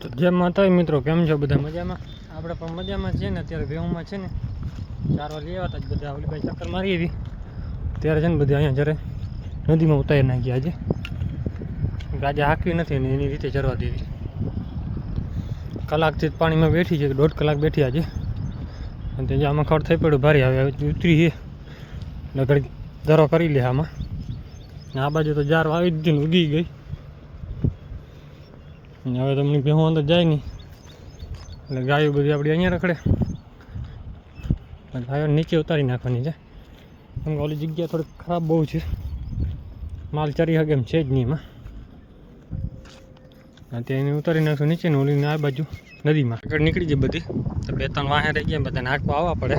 તો જેમ માતા મિત્રો, કેમ છો બધા મજામાં? આપણે પણ મજામાં છીએ ને, અત્યારે ભેહુમાં છે ને ચારવા લઈ આવ્યા જ બધા ઓલી ભાઈ ચક્કર મારી આવી ત્યારે છે ને બધા અહીંયા જ્યારે નદીમાં ઉતારી નાખ્યા આજે. ગાજે હાંકવી નથી ને એની રીતે ચરવા દેવી કલાકથી જ પાણીમાં બેઠી છે, દોઢ કલાક બેઠી આજે. અને તે આમાં ખડ થઈ પડ્યું, ભારે આવે ઉતરી છે. એટલે ઘડી ધરો કરી લે આમાં. ને આ બાજુ તો જાર દીધી ને ઉગી ગઈ. હવે તમને ભેહું અંદર જાય નહીં. એટલે ગાયો બધી આપણી અહીંયા રખડે. ગાયો નીચે ઉતારી નાખવાની છે. કેમ કે ઓલી જગ્યા થોડીક ખરાબ બહુ છે. માલ ચરી હકે એમ છે જ નહીં એમાં. ત્યાં ઉતારી નાખશું નીચે ને ઓલીને આ બાજુ નદીમાં. આગળ નીકળી જાય બધી. તો બે ત્રણ વાહે રહી ગયા બધાને નાખવા આવવા પડે.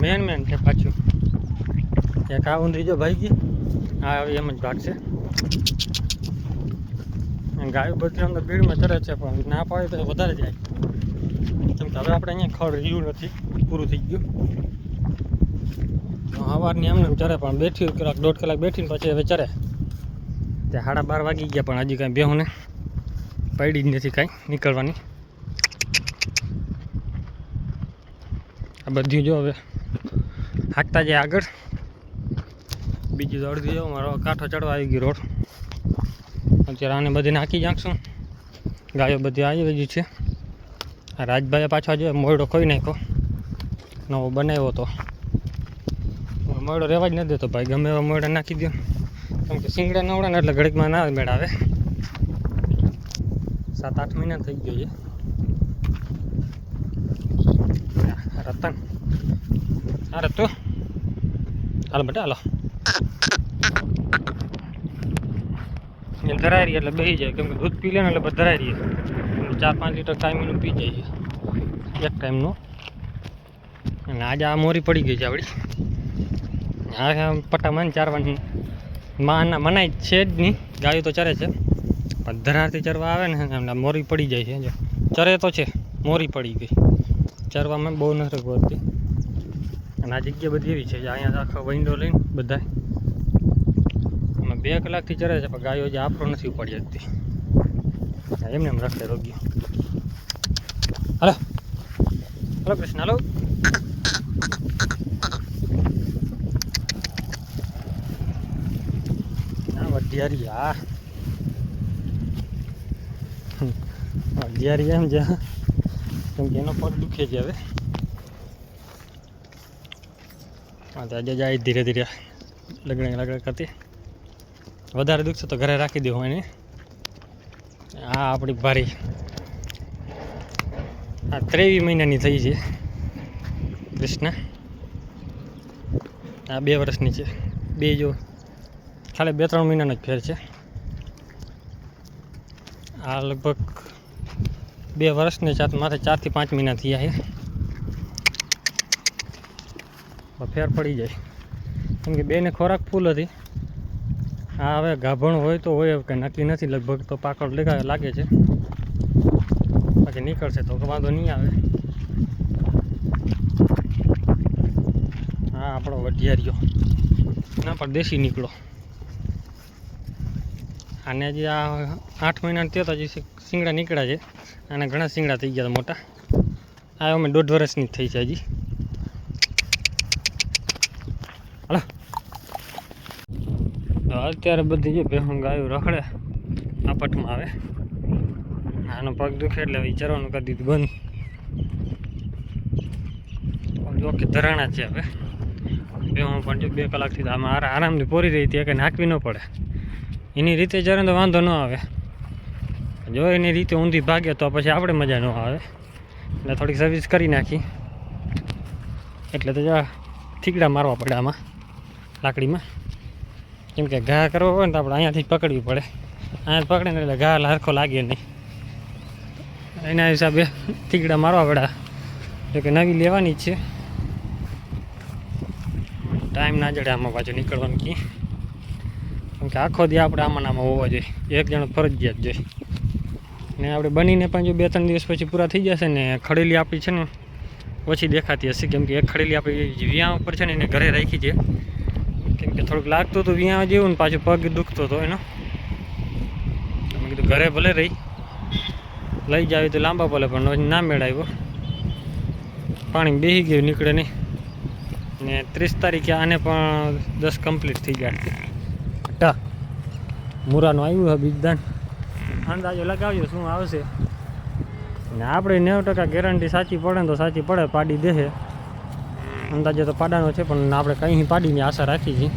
મેન મેન છે પાછું. એક આ ઊંધરી જો ભાઈ ગઈ. આ એમ જ ભાગ છે ગાયો બધી અંદર ભીડમાં ચડે છે, પણ ના પાડે તો વધારે જાય. કેમ કે હવે આપણે અહીંયા ખડ રહ્યું નથી, પૂરું થઈ ગયું. સવારની એમને એમ ચરે, પણ બેઠી કલાક, દોઢ કલાક બેઠીને પછી હવે ચરે. ત્યાં સાડા બાર વાગી ગયા, પણ હજી કાંઈ બેહુને પડી જ નથી કાંઈ નીકળવાની. આ બધી જો હવે હાંકતા જાય આગળ. બીજી તો અડધી જો, મારો કાંઠો ચડવા આવી ગયો રોડ. અત્યારે આને બધી નાખી નાખશું ગાયો બધી આવી ગઈ છે. આ રાજભાઈએ પાછો જો મોયડો ખોઈ નાખ્યો. નવો બનાવ્યો હતો મોયડો રહેવા જ નથી દેતો ભાઈ, ગમે એવા મોયડા નાખી દો કેમ કે સિંગડા નવડા ને એટલે ઘડીકમાં ના મેળ આવે સાત આઠ મહિના થઈ ગયો છે. રતન. અરે તું હાલ બેટા, હાલો. ધરાઈ રહી એટલે બેસી જાય. કેમ કે દૂધ પી લે ને એટલે ધરાઈ રહીએ ચાર પાંચ લીટર ટાઈમનું પી છે. એક ટાઈમનું અને આજે આ મોરી પડી ગઈ છે આપણી આ પટ્ટામાં ચારવાની માના મનાય છે જ નહીં. ગાયો તો ચરે છે. પણ ધરારથી ચરવા આવે ને એમને મોરી પડી જાય છે. જો, ચરે તો છે. મોરી પડી ગઈ. ચરવામાં બહુ નથી પડતી અને આ જગ્યા બધી એવી છે. અહીંયા આખો વિન્ડો લઈને બધા બે કલાકથી ચરે છે, પણ ગાયો જે આપણો નથી ઉપાડી શકતી. એમને એમ રખડે રોગ્યો hello. Hello, Krishna, hello. Vadhiyari હા એમ જા કેમ કે એનો પગ દુખે છે હવે. હા, તો આજે જાય ધીરે ધીરે લગ્ન લગ્ન કરતી. વધારે દુખશે તો ઘરે રાખી દેવું એને. આ આપણી ભારી. આ ત્રેવીસ મહિનાની થઈ છે. કૃષ્ણ. આ બે વર્ષની છે. બે જો ખાલી બે ત્રણ મહિનાનો જ ફેર છે. આ લગભગ બે વર્ષની ચાર માથે ચારથી પાંચ મહિના થયા છે. ફેર પડી જાય. કેમ કે બેને ખોરાક ફૂલ હતી. આ હવે ગાભણ હોય તો હોય, કે નક્કી નથી, લગભગ તો પાકડ લેગા લાગે છે. બાકી નીકળશે તો વાંધો નહીં આવે. હા આપણો વઢિયારીઓ ના પણ દેશી નીકળો. અને હજી આ આઠ મહિના થયો તો હજી શિંગડા નીકળ્યા છે. અને ઘણા શિંગડા થઈ ગયા મોટા. આ અમે દોઢ વર્ષની જ થઈ છે હજી હાલો તો અત્યારે બધી જે ભેહું ગાયું રખડે આપટમાં આવે. આનો પગ દુખે એટલે વિચારવાનું કરી દીધું બંધ. જો કે ધરાણા છે હવે. ભેહું પણ જો બે કલાકથી આમાં આરામથી પોરી રહી હતી કે નાખવી ન પડે. એની રીતે જરા તો વાંધો ન આવે. જો એની રીતે ઊંધી ભાગે તો પછી આપણે મજા ન આવે. એટલે થોડીક સર્વિસ કરી નાખી. એટલે તો જા થીગડા મારવા પડે આમાં, લાકડીમાં. કેમ કે ઘા કરવો હોય ને તો આપણે અહીંયાથી પકડવી પડે. અહીંયા પકડીને એટલે ઘા હરખો લાગે નહીં. એના હિસાબે થીગડા મારવા પડ્યા એટલે કે નવી લેવાની જ છે. ટાઈમ ના જડે આમાં પાછું નીકળવાનું કી. કેમ આખો દી આપણે આમાં આમાં હોવા જોઈએ. એક જણો ફરજિયાત જોઈએ. ને આપણે બનીને પણ જો બે ત્રણ દિવસ પછી પૂરા થઈ જશે ને ખડેલી આપણી છે ને, ઓછી દેખાતી હશે. કેમ કે એક ખડેલી આપણી વ્યાં ઉપર છે ને એને ઘરે રાખી છે. કેમ કે થોડુંક લાગતું હતું વિયા જેવું ને પાછું પગ દુખતો હતો એનો. મેં કીધું ઘરે ભલે રહી. લઈ જાવી તો લાંબા પડે પણ ના મેળાવ્યો. પાણી બેસી ગયું, નીકળે નહીં. ને ત્રીસ તારીખે આને પણ દસ કમ્પ્લીટ થઈ ગયા. ટા, મુરાનું આવ્યું છે બીજદાન અંદાજો લગાવ્યો શું આવશે. ને આપણે નેવું ટકા ગેરંટી સાચી પડે ને તો સાચી પડે, પાડી દેશે અંદાજે તો પાડાનો છે, પણ આપણે કંઈ પાડીની આશા રાખી છીએ.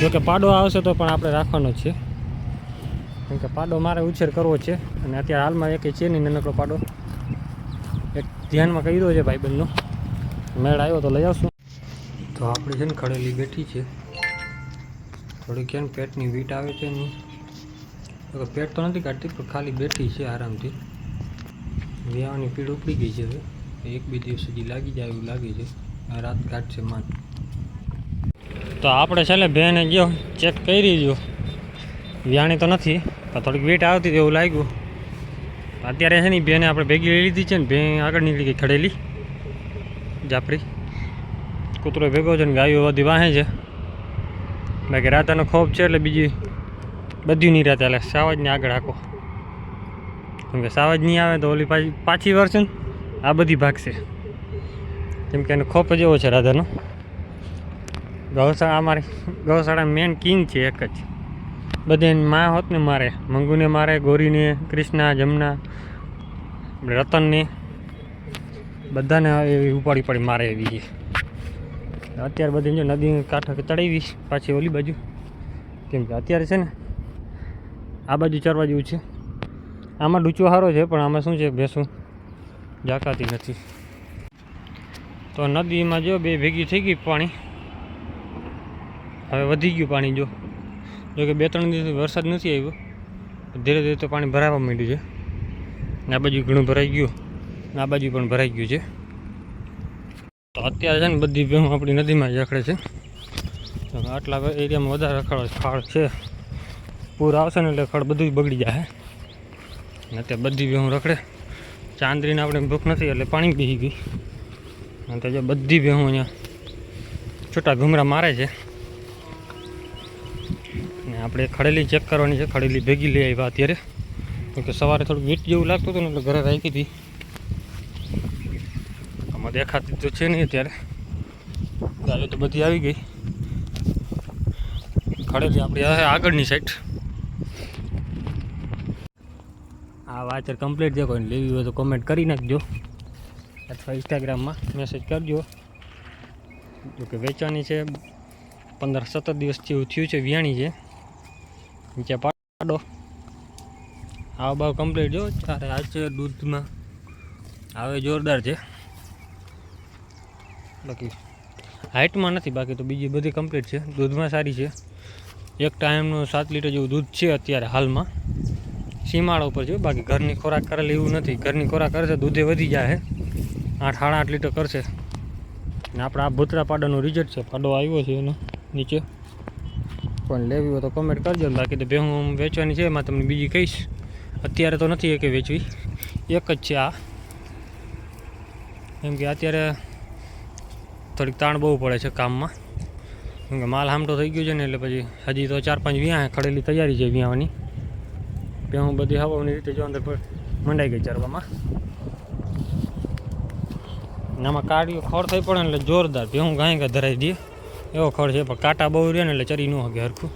જોકે પાડો આવશે તો પણ આપણે રાખવાનો છે. કેમ કે પાડો મારે ઉછેર કરવો છે, અને અત્યારે હાલમાં એક છે નહીં નાનકડો પાડો. એક ધ્યાનમાં કહી દો છે ભાઈબંધનો. મેળ આવ્યો તો લઈ આવશું. તો આપણે છે ને ખડેલી બેઠી છે. થોડીક છે પેટની વીટ આવે છે એની. તો પેટ તો નથી કાઢતી, પણ ખાલી બેઠી છે આરામથી. વ્યાવાની પીડ ઉપડી ગઈ છે હવે. એક બે દિવસ સુધી લાગી જાય એવું લાગે છે. રાત કાઢશે માન તો આપણે છેલ્લે બેને ગયો ચેક કરી જો વ્યાણી તો નથી, પણ થોડીક વેટ આવતી હતી એવું લાગ્યું. અત્યારે છે ને બેને આપણે ભેગી લઈ લીધી છે ને, બે આગળ નીકળી ગઈ ખડેલી. જાફરી. કૂતરો ભેગો છે ને, ગાયો બધી વાહે છે. બાકી રાતાનો ખોફ છે એટલે બીજી બધી નહીં રાતે. એટલે સાવજને આગળ હાકો. કેમ કે સાવજ નહીં આવે તો ઓલી પાછી પાછી વર્ષે ને, આ બધી ભાગશે. કેમ કે એનો ખોપ જેવો છે રાધાનો. ગૌશાળા અમારી ગૌશાળા મેન કિંગ છે એક જ. બધે માં હોત ને મારે, મંગુને મારે, ગોરીને, કૃષ્ણા, જમના, રતનને, બધાને એવી ઉપાડી પડી મારે એવી છે. અત્યારે બધી જો નદી કાંઠે ચડાવી પાછી ઓલી બાજુ. કેમ કે અત્યારે છે ને આ બાજુ ચરવા જેવું છે. આમાં ડૂચો સારો છે, પણ આમાં શું છે, ભેંસું જાકાતી નથી. તો નદીમાં જો બે ભેગી થઈ ગઈ પાણી. હવે વધી ગયું પાણી જો. જો બે ત્રણ દિવસ વરસાદ નથી આવ્યો. ધીરે ધીરે તો પાણી ભરાવા માંડ્યું છે. આ બાજુ ઘણું ભરાઈ ગયું. ને આ બાજુ પણ ભરાઈ ગયું છે. તો અત્યારે છે ને બધી ભેહું આપણી નદીમાં જ રખડે છે. આટલા એરિયામાં વધારે રખડો ખાડ છે. પૂર આવશે ને એટલે ખડ બધું બગડી જાય અને અત્યારે બધી ભેહું રખડે. ચાંદરીને આપણે ભૂખ નથી એટલે પાણી પી ગઈ. અને તો જો બધી ભેહું અહીંયા છૂટા ઘુમરા મારે છે. ને આપણે ખડેલી ચેક કરવાની છે. ખડેલી ભેગી લઈ આવ્યા અત્યારે. કેમકે સવારે થોડું વીટ જેવું લાગતું હતું ને એટલે ઘરે રાખી હતી. આમાં દેખાતી તો છે નહીં અત્યારે. ગાયો તો બધી આવી ગઈ. ખડેલી આપણી આગળની સાઈડ આ વાચર કમ્પ્લીટ છે. કોઈને લેવી હોય તો કોમેન્ટ કરી નાખજો. અથવા ઇન્સ્ટાગ્રામમાં મેસેજ કરજો. જો કે વેચવાની છે, પંદર સત્તર દિવસ જેવું થયું છે વિયાણી છે. નીચે પાડો. આવ ભાવ કમ્પ્લીટ જો. ત્યારે આ છે, દૂધમાં. આવે જોરદાર છે. બાકી હાઇટમાં નથી, બાકી તો બીજી બધી કમ્પ્લીટ છે. દૂધમાં સારી છે. એક ટાઈમનું સાત લીટર જેવું દૂધ છે અત્યારે હાલમાં. સીમાડા ઉપર છે બાકી ઘરની ખોરાક કરેલી એવું નથી. ઘરની ખોરાક કરશે દૂધે વધી જાય આઠ સાડા આઠ લીટર કરશે ને આપણે આ ભૂતરા પાડાનું રિઝલ્ટ છે. પાડો આવ્યો છે એનો, નીચે. પણ લેવી હોય તો કમેન્ટ કરજો. બાકી તો ભેહું વેચવાની છે, એમાં તમને બીજી કહીશ. અત્યારે તો નથી એકે વેચવી. એક જ છે આ. કેમ કે અત્યારે થોડીક તાણ બહુ પડે છે કામમાં. કેમ કે માલ હામટો થઈ ગયો છે ને, એટલે પછી હજી તો ચાર પાંચ વ્યાં ખડેલી તૈયારી છે વ્યાવાની. ભેહું બધી હવાની રીતે જો અંદર મંડાઈ ગઈ ચરવામાં આમાં કાઢીઓ ખડ થઈ પડે એટલે જોરદાર ભેહું ગાય ગાય ધરાઈ દે. એવો ખડ છે, પણ કાંટા બહુ રહે ને એટલે ચરી ન હગે હરખું.